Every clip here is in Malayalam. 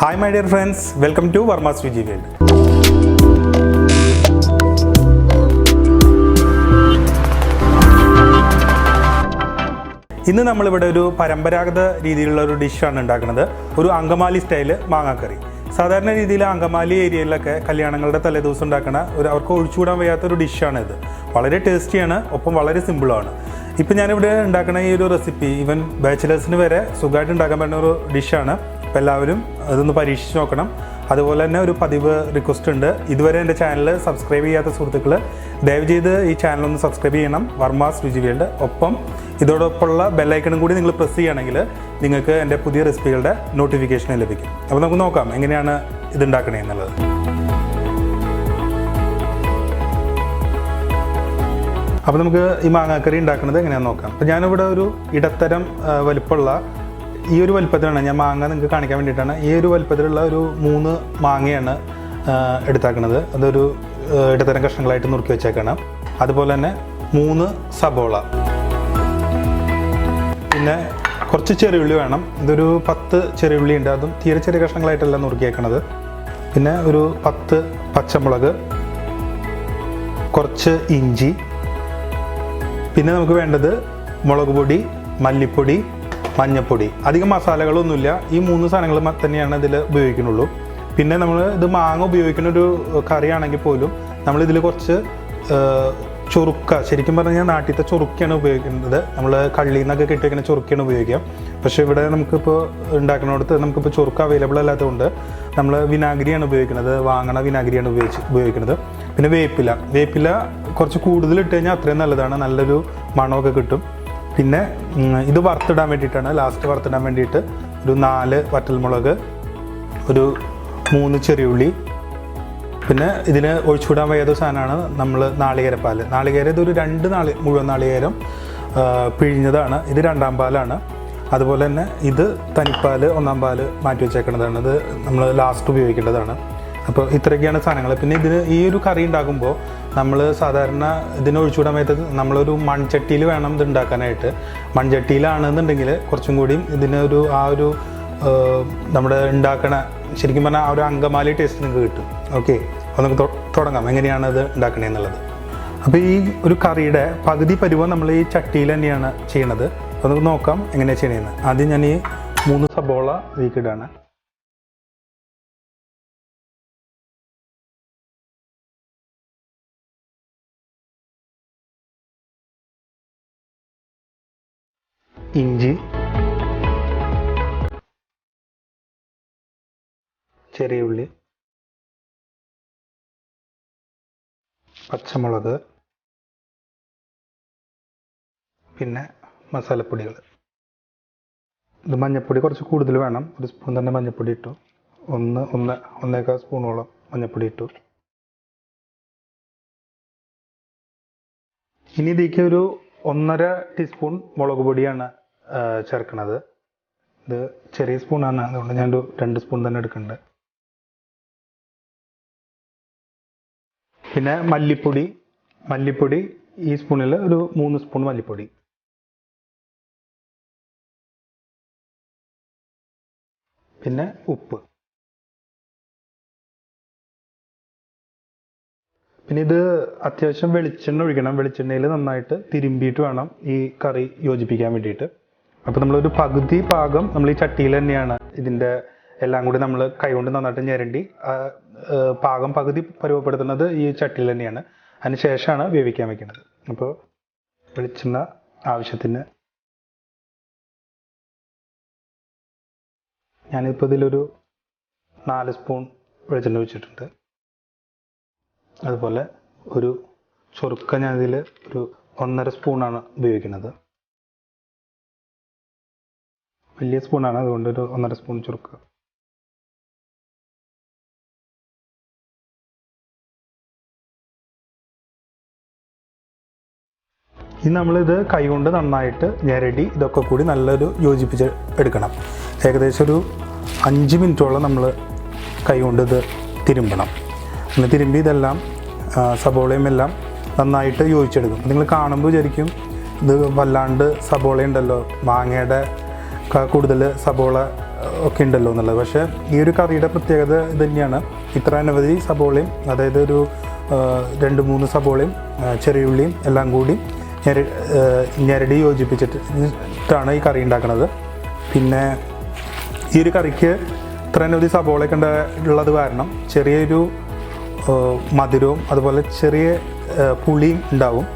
Hi my dear friends welcome to Varma's Viji world ഇന്ന് നമ്മളിവിടെ ഒരു പരമ്പരാഗത രീതിയിലുള്ള ഒരു ഡിഷാണ് ഉണ്ടാക്കുന്നത്. ഒരു അങ്കമാലി സ്റ്റൈൽ മാങ്ങാക്കറി. സാധാരണ രീതിയിൽ അങ്കമാലി ഏരിയയിലൊക്കെ കല്യാണങ്ങളുടെ തലേദിവസം ഉണ്ടാക്കുന്ന ഒരു അവർക്ക് ഒഴിച്ചുകൂടാൻ വയ്യാത്ത ഒരു ഡിഷാണ് ഇത്. വളരെ ടേസ്റ്റിയാണ് ഒപ്പം വളരെ സിമ്പിളാണ് ഇപ്പം ഞാനിവിടെ ഉണ്ടാക്കുന്ന ഈ ഒരു റെസിപ്പി ഈവൻ ബാച്ചിലേഴ്സിന് വരെ സുഖമായിട്ട് ഉണ്ടാക്കാൻ പറ്റുന്ന ഒരു ഡിഷാണ്. അപ്പോൾ എല്ലാവരും അതൊന്ന് പരീക്ഷിച്ച് നോക്കണം. അതുപോലെ തന്നെ ഒരു പതിവ് റിക്വസ്റ്റ് ഉണ്ട്. ഇതുവരെ എന്റെ ചാനൽ സബ്സ്ക്രൈബ് ചെയ്യാത്ത സുഹൃത്തുക്കൾ ദയവ് ചെയ്ത് ഈ ചാനൽ ഒന്ന് സബ്സ്ക്രൈബ് ചെയ്യണം. വർമാസ് രുചി വേൾഡ്. ഒപ്പം ഇതോടൊപ്പമുള്ള ബെല്ലൈക്കണും കൂടി നിങ്ങൾ പ്രസ് ചെയ്യുകയാണെങ്കിൽ നിങ്ങൾക്ക് എന്റെ പുതിയ റെസിപ്പികളുടെ നോട്ടിഫിക്കേഷൻ ലഭിക്കും. അപ്പോൾ നമുക്ക് നോക്കാം എങ്ങനെയാണ് ഇതുണ്ടാക്കണേ എന്നുള്ളത്. അപ്പോൾ നമുക്ക് ഈ മാങ്ങാക്കറി ഉണ്ടാക്കുന്നത് എങ്ങനെയാണെന്ന് നോക്കാം. അപ്പോൾ ഞാനിവിടെ ഒരു ഇടത്തരം വലുപ്പമുള്ള ഈ ഒരു വലിപ്പത്തിലാണ് ഞാൻ മാങ്ങ നിങ്ങൾക്ക് കാണിക്കാൻ വേണ്ടിയിട്ടാണ്. ഈ ഒരു വലിപ്പത്തിലുള്ള ഒരു മൂന്ന് മാങ്ങയാണ് എടുത്താക്കുന്നത്. അതൊരു ഇടത്തരം കഷ്ണങ്ങളായിട്ട് നുറുക്കി വെച്ചേക്കാണ്. അതുപോലെ തന്നെ മൂന്ന് സബോള. പിന്നെ കുറച്ച് ചെറിയുള്ളി വേണം. ഇതൊരു പത്ത് ചെറിയുള്ളി ഉണ്ട്. അതും തീരെ ചെറിയ കഷ്ണങ്ങളായിട്ടല്ല നുറുക്കിയേക്കണത്. പിന്നെ ഒരു പത്ത് പച്ചമുളക് കുറച്ച് ഇഞ്ചി. പിന്നെ നമുക്ക് വേണ്ടത് മുളക് പൊടി മല്ലിപ്പൊടി മഞ്ഞപ്പൊടി. അധികം മസാലകളൊന്നുമില്ല. ഈ മൂന്ന് സാധനങ്ങൾ തന്നെയാണ് ഇതിൽ ഉപയോഗിക്കുന്നുള്ളൂ. പിന്നെ നമ്മൾ ഇത് മാങ്ങ ഉപയോഗിക്കുന്ന ഒരു കറിയാണെങ്കിൽ പോലും നമ്മൾ ഇതിൽ കുറച്ച് ചൊറുക്ക ശരിക്കും പറഞ്ഞാൽ നാട്ടിലത്തെ ചൊറുക്കയാണ് ഉപയോഗിക്കുന്നത്. നമ്മൾ കള്ളിയിൽ നിന്നൊക്കെ കിട്ടിയിരിക്കുന്ന ചൊറുക്കയാണ് ഉപയോഗിക്കുക. പക്ഷേ ഇവിടെ നമുക്കിപ്പോൾ ഉണ്ടാക്കുന്നിടത്ത് നമുക്കിപ്പോൾ ചൊറുക്ക അവൈലബിൾ അല്ലാത്തതുകൊണ്ട് നമ്മൾ വിനാഗിരിയാണ് ഉപയോഗിക്കുന്നത്. വാങ്ങണ വിനാഗിരിയാണ് ഉപയോഗിച്ച് ഉപയോഗിക്കുന്നത്. പിന്നെ വേപ്പില. വേപ്പില കുറച്ച് കൂടുതൽ ഇട്ട് കഴിഞ്ഞാൽ അത്രയും നല്ലതാണ്. നല്ലൊരു മണമൊക്കെ കിട്ടും. പിന്നെ ഇത് വറുത്തിടാൻ വേണ്ടിയിട്ടാണ് ലാസ്റ്റ് വറുത്തിടാൻ വേണ്ടിയിട്ട് ഒരു നാല് വറ്റൽമുളക് ഒരു മൂന്ന് ചെറിയുള്ളി. പിന്നെ ഇതിന് ഒഴിച്ചുവിടാൻ വയ്യാത്ത സാധനമാണ് നമ്മൾ നാളികേരപ്പാൽ നാളികേരം ഇതൊരു രണ്ട് നാളി മുഴുവൻ നാളികേരം പിഴിഞ്ഞതാണ്. ഇത് രണ്ടാം പാലാണ്. അതുപോലെ തന്നെ ഇത് തനിപ്പാൽ ഒന്നാം പാൽ മാറ്റി വെച്ചേക്കുന്നതാണ് ഇത് നമ്മൾ ലാസ്റ്റ് ഉപയോഗിക്കേണ്ടതാണ്. അപ്പോൾ ഇത്രയൊക്കെയാണ് സാധനങ്ങൾ പിന്നെ ഇതിന് ഈ ഒരു കറി ഉണ്ടാക്കുമ്പോൾ നമ്മൾ സാധാരണ ഇതിന് ഒഴിച്ചുകൂടാൻ വയ്യാത്തത് നമ്മളൊരു മൺചട്ടിയിൽ വേണം ഇത് ഉണ്ടാക്കാനായിട്ട്. മൺചട്ടിയിലാണെന്നുണ്ടെങ്കിൽ കുറച്ചും കൂടിയും ഇതിന് ഒരു ആ ഒരു നമ്മുടെ ഉണ്ടാക്കണ ശരിക്കും പറഞ്ഞാൽ ആ ഒരു അങ്കമാലി ടേസ്റ്റ് നിങ്ങൾക്ക് കിട്ടും. ഓക്കെ അപ്പോൾ നമുക്ക് തുടങ്ങാം. എങ്ങനെയാണ് അത് ഉണ്ടാക്കണേ എന്നുള്ളത് അപ്പോൾ ഈ ഒരു കറിയുടെ പകുതി പരുവം നമ്മൾ ഈ ചട്ടിയിൽ തന്നെയാണ് ചെയ്യണത്. അപ്പോൾ നമുക്ക് നോക്കാം എങ്ങനെയാണ് ചെയ്യണമെന്ന് ആദ്യം ഞാൻ ഈ മൂന്ന് സബോള വീക്കിടാണ് ഇഞ്ചി. ചെറിയ ഉള്ളി. പച്ചമുളക്. പിന്നെ മസാലപ്പൊടികൾ. ഇത് മഞ്ഞൾപ്പൊടി കുറച്ച് കൂടുതൽ വേണം. ഒരു സ്പൂൺ തന്നെ മഞ്ഞൾപ്പൊടി ഇട്ടു. ഒന്ന് ഒന്ന് ഒന്നേക്കാൾ സ്പൂണോളം മഞ്ഞൾപ്പൊടി ഇട്ടു. ഇനി ഇതിലേക്ക് ഒരു ഒന്നര ടീസ്പൂൺ മുളക് പൊടിയാണ് ചേർക്കുന്നത് ഇത് ചെറിയ സ്പൂണാണ് അതുകൊണ്ട് ഞാൻ രണ്ട് സ്പൂൺ തന്നെ എടുക്കുന്നുണ്ട്. പിന്നെ മല്ലിപ്പൊടി മല്ലിപ്പൊടി ഈ സ്പൂണിൽ ഒരു മൂന്ന് സ്പൂൺ മല്ലിപ്പൊടി. പിന്നെ ഉപ്പ്. പിന്നെ ഇത് അത്യാവശ്യം വെളിച്ചെണ്ണ ഒഴിക്കണം. വെളിച്ചെണ്ണയിൽ നന്നായിട്ട് തിരുമ്പിയിട്ട് വേണം ഈ കറി യോജിപ്പിക്കാൻ വേണ്ടിയിട്ട്. അപ്പോൾ നമ്മളൊരു പകുതി പാകം നമ്മൾ ഈ ചട്ടിയിൽ തന്നെയാണ് ഇതിന്റെ എല്ലാം കൂടി നമ്മൾ കൈകൊണ്ട് നന്നായിട്ട് ഞരണ്ടി പാകം പകുതി പരുവപ്പെടുത്തുന്നത് ഈ ചട്ടിയിൽ തന്നെയാണ്. അതിന് ശേഷമാണ് വേവിക്കാൻ വെക്കുന്നത്. അപ്പോൾ വെളിച്ചെണ്ണ ആവശ്യത്തിന് ഞാനിപ്പോൾ ഇതിലൊരു നാല് സ്പൂൺ വെളിച്ചെണ്ണ ഒഴിച്ചിട്ടുണ്ട്. അതുപോലെ ഒരു ചൊറുക്ക ഞാനിതിൽ ഒരു ഒന്നര സ്പൂണാണ് ഉപയോഗിക്കുന്നത്. വലിയ സ്പൂണാണ് അതുകൊണ്ട് ഒരു ഒന്നര സ്പൂൺ ചുരുക്ക ഇനി നമ്മളിത് കൈകൊണ്ട് നന്നായിട്ട് ഞെരടി ഇതൊക്കെ കൂടി നല്ലൊരു യോജിപ്പിച്ച് എടുക്കണം. ഏകദേശം ഒരു അഞ്ച് മിനിറ്റോളം നമ്മൾ കൈകൊണ്ട് ഇത് തിരുമ്പണം. അങ്ങനെ തിരുമ്പി ഇതെല്ലാം സബോളയും എല്ലാം നന്നായിട്ട് യോജിച്ചെടുക്കും. നിങ്ങൾ കാണുമ്പോൾ വിചാരിക്കും ഇത് വല്ലാണ്ട് സബോള ഉണ്ടല്ലോ മാങ്ങയുടെ കൂടുതൽ സബോള ഒക്കെ ഉണ്ടല്ലോ എന്നുള്ളത്. പക്ഷേ ഈ ഒരു കറിയുടെ പ്രത്യേകത ഇത് തന്നെയാണ്. ഇത്ര അനവധി സബോളയും അതായത് ഒരു രണ്ട് മൂന്ന് സബോളയും ചെറിയ ഉള്ളിയും എല്ലാം കൂടി ഞെര ഞെരടി യോജിപ്പിച്ചിട്ട് ഈ കറി ഉണ്ടാക്കുന്നത് പിന്നെ ഈ ഒരു കറിക്ക് ഇത്ര അനവധി സബോളയൊക്കെ ഉള്ളത് കാരണം ചെറിയൊരു മധുരവും അതുപോലെ ചെറിയ പുളിയും ഉണ്ടാവും.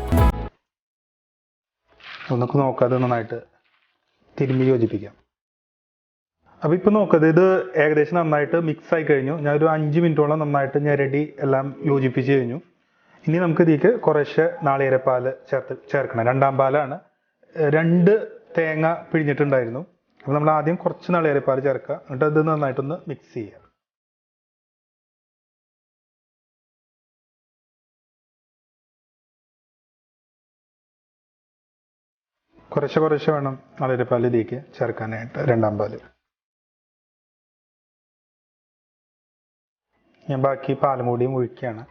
നമുക്ക് നോക്കാതെ നന്നായിട്ട് തിരുമ്പി യോജിപ്പിക്കാം. അപ്പോൾ ഇപ്പോൾ നോക്കത് ഇത് ഏകദേശം നന്നായിട്ട് മിക്സ് ആയി കഴിഞ്ഞു. ഞാൻ ഒരു അഞ്ച് മിനിറ്റോളം നന്നായിട്ട് ഞെരടി എല്ലാം യോജിപ്പിച്ച് കഴിഞ്ഞു. ഇനി നമുക്ക് ഇതിലേക്ക് കുറേശ്ശെ നാളികേരപ്പാൽ ചേർത്ത് ചേർക്കണം. രണ്ടാം പാലാണ്. രണ്ട് തേങ്ങ പിഴിഞ്ഞിട്ടുണ്ടായിരുന്നു. അപ്പോൾ നമ്മൾ ആദ്യം കുറച്ച് നാളികേരപ്പാൽ ചേർക്കുക. എന്നിട്ട് അത് നന്നായിട്ടൊന്ന് മിക്സ് ചെയ്യുക. കുറേശ്ശെ കുറച്ച് വേണം. അതിന്റെ പാലിലേക്ക് ചേർക്കാനായിട്ട്. രണ്ടാം പാൽ. ഞാൻ ബാക്കി പാലും കൂടിയും ഒഴിക്കുകയാണ്.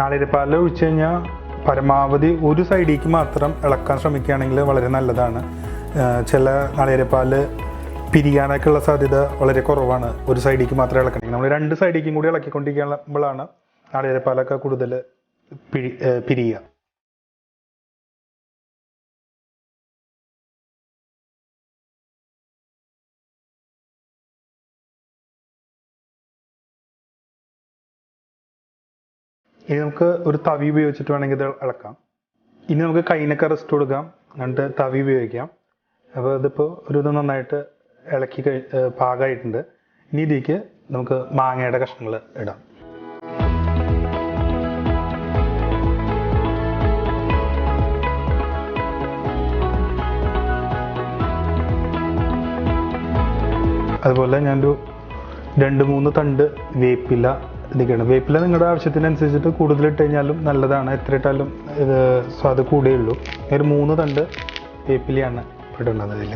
നാളികേരപ്പാലിൽ ഒഴിച്ചു കഴിഞ്ഞാൽ പരമാവധി ഒരു സൈഡിലേക്ക് മാത്രം ഇളക്കാൻ ശ്രമിക്കുകയാണെങ്കിൽ വളരെ നല്ലതാണ്. ചില നാളികേരപ്പാൽ പിരിയാനൊക്കെ ഉള്ള സാധ്യത വളരെ കുറവാണ്. ഒരു സൈഡിലേക്ക് മാത്രമേ ഇളക്കണമെങ്കിൽ. നമ്മൾ രണ്ട് സൈഡിലേക്കും കൂടി ഇളക്കിക്കൊണ്ടിരിക്കുമ്പോഴാണ് നാളികേരപ്പാലൊക്കെ കൂടുതൽ പിരിയുക. ഇനി നമുക്ക് ഒരു തവി ഉപയോഗിച്ചിട്ട് വേണമെങ്കിൽ ഇത് ഇളക്കാം. ഇനി നമുക്ക് കൈനൊക്കെ റെസ്റ്റ് കൊടുക്കാം. എന്നിട്ട് തവി ഉപയോഗിക്കാം. അപ്പോൾ ഇതിപ്പോൾ ഒരു ഇത് നന്നായിട്ട് ഇളക്കി കഴി പാകമായിട്ടുണ്ട് ഇനി ഇതിലേക്ക് നമുക്ക് മാങ്ങയുടെ കഷ്ണങ്ങൾ ഇടാം. അതുപോലെ ഞാനൊരു രണ്ട് മൂന്ന് തണ്ട് വേപ്പില ഇതൊക്കെയാണ് വേപ്പില നിങ്ങളുടെ ആവശ്യത്തിനനുസരിച്ചിട്ട് കൂടുതൽ ഇട്ട് കഴിഞ്ഞാലും നല്ലതാണ്. എത്ര ഇട്ടാലും ഇത് സ്വാദ് കൂടുകയുള്ളൂ ഒരു മൂന്ന് തണ്ട് വേപ്പിലയാണ് ഇടുന്നത് ഇതിൽ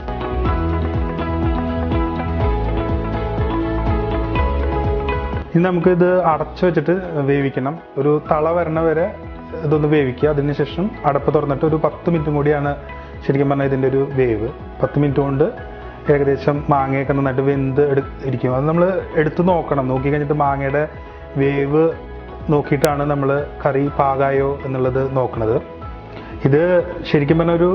ഇനി നമുക്കിത് അടച്ചു വെച്ചിട്ട് വേവിക്കണം. ഒരു തള വരണ വരെ ഇതൊന്ന് വേവിക്കുക. അതിനുശേഷം അടപ്പ് തുറന്നിട്ട് ഒരു പത്ത് മിനിറ്റും കൂടിയാണ് ശരിക്കും പറഞ്ഞാൽ ഇതിന്റെ ഒരു വേവ്. പത്ത് മിനിറ്റ് കൊണ്ട് ഏകദേശം മാങ്ങയൊക്കെ നന്നായിട്ട് വെന്ത് എടു ഇരിക്കും. അത് നമ്മൾ എടുത്ത് നോക്കണം. നോക്കി കഴിഞ്ഞിട്ട് മാങ്ങയുടെ വേവ് നോക്കിയിട്ടാണ് നമ്മൾ കറി പാകായോ എന്നുള്ളത് നോക്കുന്നത് ഇത് ശരിക്കും പറഞ്ഞ ഒരു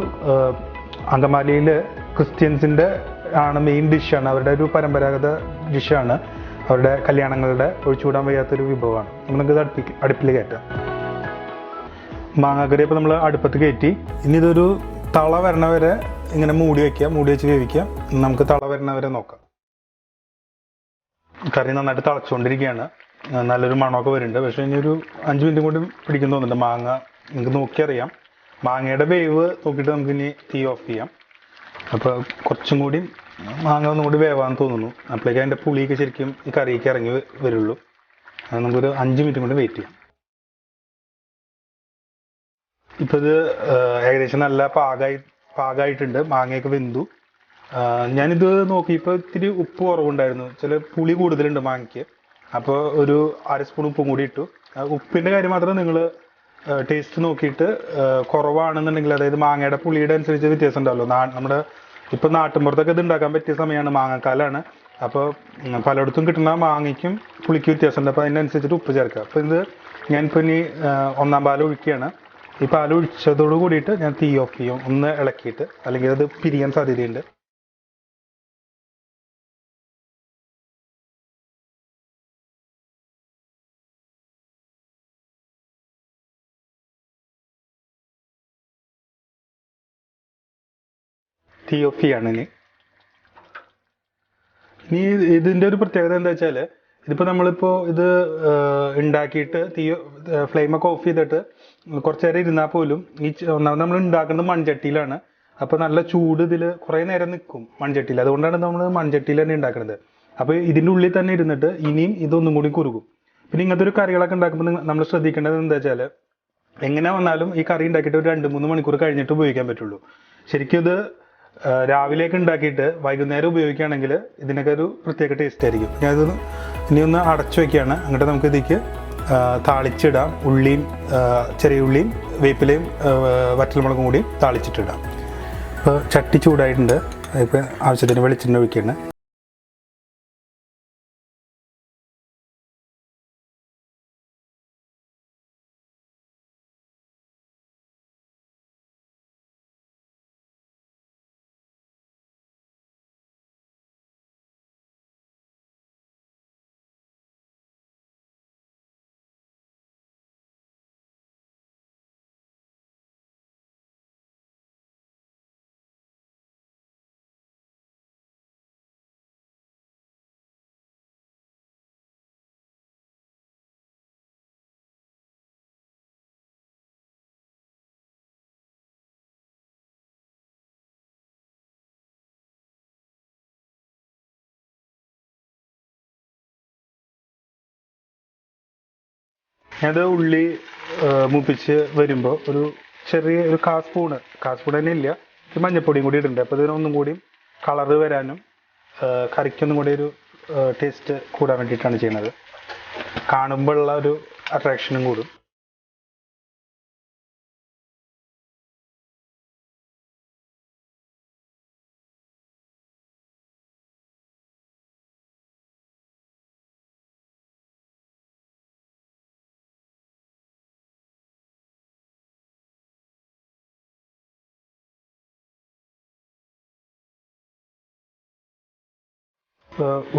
അങ്കമാലിയിൽ ക്രിസ്ത്യൻസിന്റെ ആണ് മെയിൻ ഡിഷാണ് അവരുടെ ഒരു പരമ്പരാഗത ഡിഷാണ് അവരുടെ കല്യാണങ്ങളുടെ ഒഴിച്ചുകൂടാൻ വയ്യാത്തൊരു വിഭവമാണ്. അപ്പോൾ നമുക്ക് ഇത് അടുപ്പിക്ക് അടുപ്പിൽ കയറ്റാം. മാങ്ങാക്കറി ഇപ്പോൾ നമ്മൾ അടുപ്പത്ത് കയറ്റി ഇനി ഇതൊരു തള വരണ വരെ ഇങ്ങനെ മൂടി വയ്ക്കുക മൂടി വെച്ച് വേവിക്കുക. നമുക്ക് തള വരണ വരെ നോക്കാം. കറി നന്നായിട്ട് തിളച്ചുകൊണ്ടിരിക്കുകയാണ് നല്ലൊരു മണമൊക്കെ വരുന്നുണ്ട്. പക്ഷേ ഇനി ഒരു അഞ്ച് മിനിറ്റും കൂടി പിടിക്കും തോന്നുന്നുണ്ട്. മാങ്ങ നിങ്ങൾക്ക് നോക്കിയറിയാം മാങ്ങയുടെ വേവ് നോക്കിയിട്ട് നമുക്ക് ഇനി തീ ഓഫ് ചെയ്യാം. അപ്പോൾ കുറച്ചും കൂടി മാങ്ങ ഒന്നുകൂടി വേവാന്ന് തോന്നുന്നു. അപ്പോഴേക്കും അതിന്റെ പുളിയൊക്കെ ശരിക്കും ഈ കറിയൊക്കെ ഇറങ്ങി വരുള്ളൂ. അത് നമുക്കൊരു അഞ്ച് മിനിറ്റും കൂടി വെയിറ്റ് ചെയ്യാം. ഇപ്പം ഇത് ഏകദേശം നല്ല പാകമായി പാകമായിട്ടുണ്ട് മാങ്ങയൊക്കെ വെന്തു. ഞാനിത് നോക്കിയപ്പോൾ ഇത്തിരി ഉപ്പ് കുറവുണ്ടായിരുന്നു. ചില പുളി കൂടുതലുണ്ട് മാങ്ങയ്ക്ക്. അപ്പോൾ ഒരു അര സ്പൂൺ ഉപ്പും കൂടി ഇട്ടു. ഉപ്പിന്റെ കാര്യം മാത്രം നിങ്ങൾ ടേസ്റ്റ് നോക്കിയിട്ട് കുറവാണെന്നുണ്ടെങ്കിൽ അതായത് മാങ്ങയുടെ പുളിയുടെ അനുസരിച്ച് വ്യത്യാസം ഉണ്ടാവുമല്ലോ നമ്മുടെ ഇപ്പം നാട്ടുമ്പുറത്തൊക്കെ ഇത് ഉണ്ടാക്കാൻ പറ്റിയ സമയമാണ് മാങ്ങക്കാലാണ്. അപ്പോൾ പലയിടത്തും കിട്ടുന്ന മാങ്ങയ്ക്കും പുളിക്ക് വ്യത്യാസമുണ്ട്. അപ്പോൾ അതിനനുസരിച്ചിട്ട് ഉപ്പ് ചേർക്കുക. അപ്പോൾ ഇത് ഞാനിപ്പോൾ ഇനി ഒന്നാം പാൽ ഒഴിക്കുകയാണ്. ഈ പാൽ ഒഴിച്ചതോട് കൂടിയിട്ട് ഞാൻ തീ ഓഫ് ചെയ്യും. ഒന്ന് ഇളക്കിയിട്ട്. അല്ലെങ്കിൽ അത് പിരിയാൻ സാധ്യതയുണ്ട്. തീ ഓഫ് ആണ് ഇനി. ഇതിന്റെ ഒരു പ്രത്യേകത എന്താ വെച്ചാൽ ഇതിപ്പോ നമ്മളിപ്പോ ഇത് ഉണ്ടാക്കിയിട്ട് തീ ഫ്ലെയിമൊക്കെ ഓഫ് ചെയ്തിട്ട് കുറച്ചു നേരം ഇരുന്നാൽ പോലും ഈ ഒന്നാമത് നമ്മൾ ഉണ്ടാക്കുന്നത് മൺചട്ടിയിലാണ്. അപ്പോൾ നല്ല ചൂട് ഇതിൽ കുറേ നേരം നിൽക്കും മൺചട്ടിയിൽ. അതുകൊണ്ടാണ് നമ്മൾ മൺചട്ടിയിൽ തന്നെ ഉണ്ടാക്കുന്നത് അപ്പൊ ഇതിന്റെ ഉള്ളിൽ തന്നെ ഇരുന്നിട്ട് ഇനിയും ഇതൊന്നും കൂടി കുറുകും. പിന്നെ ഇങ്ങനത്തെ ഒരു കറികളൊക്കെ ഉണ്ടാക്കുമ്പോൾ നമ്മൾ ശ്രദ്ധിക്കേണ്ടത് എന്താ വെച്ചാൽ എങ്ങനെ വന്നാലും ഈ കറി ഉണ്ടാക്കിയിട്ട് ഒരു രണ്ട് മൂന്ന് മണിക്കൂർ കഴിഞ്ഞിട്ട് ഉപയോഗിക്കാൻ പറ്റുള്ളൂ. ശരിക്കും ഇത് ആ, രാവിലെയൊക്കെ ഉണ്ടാക്കിയിട്ട് വൈകുന്നേരം ഉപയോഗിക്കുകയാണെങ്കിൽ ഇതിനൊക്കെ ഒരു പ്രത്യേക ടേസ്റ്റ് ആയിരിക്കും. ഞാൻ ഇത് ഇനി ഒന്ന് അടച്ചു വെക്കുകയാണ്. അങ്ങോട്ട് നമുക്ക് ഇതിക്ക് താളിച്ചിടാം. ഉള്ളിയും ചെറിയ ഉള്ളിയും വേപ്പിലയും വറ്റൽമുളകും കൂടി താളിച്ചിട്ടിടാം. ഇപ്പോൾ ചട്ടി ചൂടായിട്ടുണ്ട്. ഇപ്പോൾ ആവശ്യത്തിന് വെളിച്ചെണ്ണ ഒഴിക്കുകയാണ്. അത് ഉള്ളി മുപ്പിച്ച് വരുമ്പോൾ ഒരു ചെറിയ ഒരു കാ സ്പൂണ്. കാ സ്പൂൺ തന്നെ ഇല്ല. മഞ്ഞപ്പൊടിയും കൂടി ഇടുന്നുണ്ട് അപ്പോൾ ഇതിനൊന്നും കൂടി കളറ് വരാനും കറിക്കൊന്നും കൂടി ഒരു ടേസ്റ്റ് കൂടാൻ വേണ്ടിയിട്ടാണ് ചെയ്യുന്നത്. കാണുമ്പോഴുള്ള ഒരു അട്രാക്ഷനും കൂടും.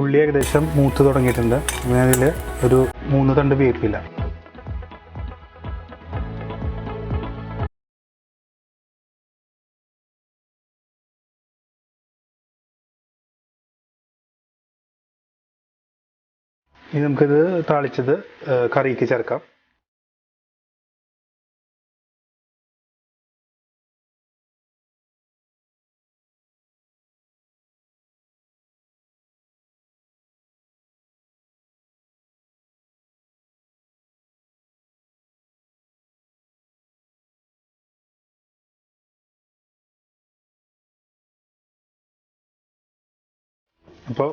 ഉള്ളി ഏകദേശം മൂത്ത് തുടങ്ങിയിട്ടുണ്ട്. അതിൽ ഒരു മൂന്ന് തണ്ട് വേപ്പില്ല ഇനി നമുക്കിത് താളിച്ചത് കറിക്ക് ചേർക്കാം. അപ്പോൾ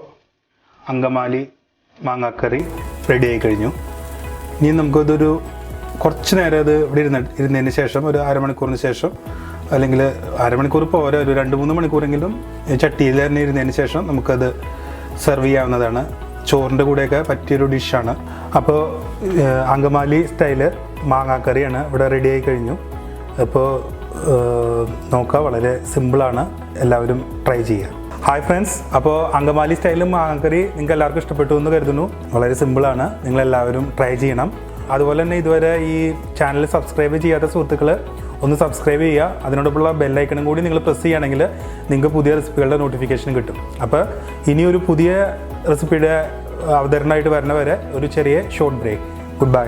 അങ്കമാലി മാങ്ങാക്കറി റെഡി ആയി കഴിഞ്ഞു. ഇനി നമുക്കതൊരു കുറച്ച് നേരം അത് ഇവിടെ ഇരുന്ന് ഇരുന്നതിന് ശേഷം ഒരു അരമണിക്കൂറിന് ശേഷം അല്ലെങ്കിൽ അരമണിക്കൂർ പോരാ ഒരു രണ്ട് മൂന്ന് മണിക്കൂറെങ്കിലും ചട്ടിയിൽ തന്നെ ഇരുന്നതിന് ശേഷം നമുക്കത് സെർവ് ചെയ്യാവുന്നതാണ്. ചോറിന്റെ കൂടെയൊക്കെ പറ്റിയൊരു ഡിഷാണ്. അപ്പോൾ അങ്കമാലി സ്റ്റൈൽ മാങ്ങാക്കറിയാണ് ഇവിടെ റെഡി ആയി കഴിഞ്ഞു. അപ്പോൾ നോക്കുക വളരെ സിമ്പിളാണ് എല്ലാവരും ട്രൈ ചെയ്യുക. ഹായ് ഫ്രണ്ട്സ് അപ്പോൾ അങ്കമാലി സ്റ്റൈലും മാങ്ങക്കറി നിങ്ങൾക്ക് എല്ലാവർക്കും ഇഷ്ടപ്പെട്ടു എന്ന് കരുതുന്നു. വളരെ സിമ്പിളാണ് നിങ്ങളെല്ലാവരും ട്രൈ ചെയ്യണം. അതുപോലെ തന്നെ ഇതുവരെ ഈ ചാനൽ സബ്സ്ക്രൈബ് ചെയ്യാത്ത സുഹൃത്തുക്കൾ ഒന്ന് സബ്സ്ക്രൈബ് ചെയ്യുക. അതിനോടൊപ്പമുള്ള ബെല്ലൈക്കണും കൂടി നിങ്ങൾ പ്രസ് ചെയ്യുകയാണെങ്കിൽ നിങ്ങൾക്ക് പുതിയ റെസിപ്പികളുടെ നോട്ടിഫിക്കേഷൻ കിട്ടും. അപ്പോൾ ഇനിയൊരു പുതിയ റെസിപ്പിയുടെ അവതരണമായിട്ട് വരുന്നവരെ ഒരു ചെറിയ ഷോർട്ട് ബ്രേക്ക് ഗുഡ് ബൈ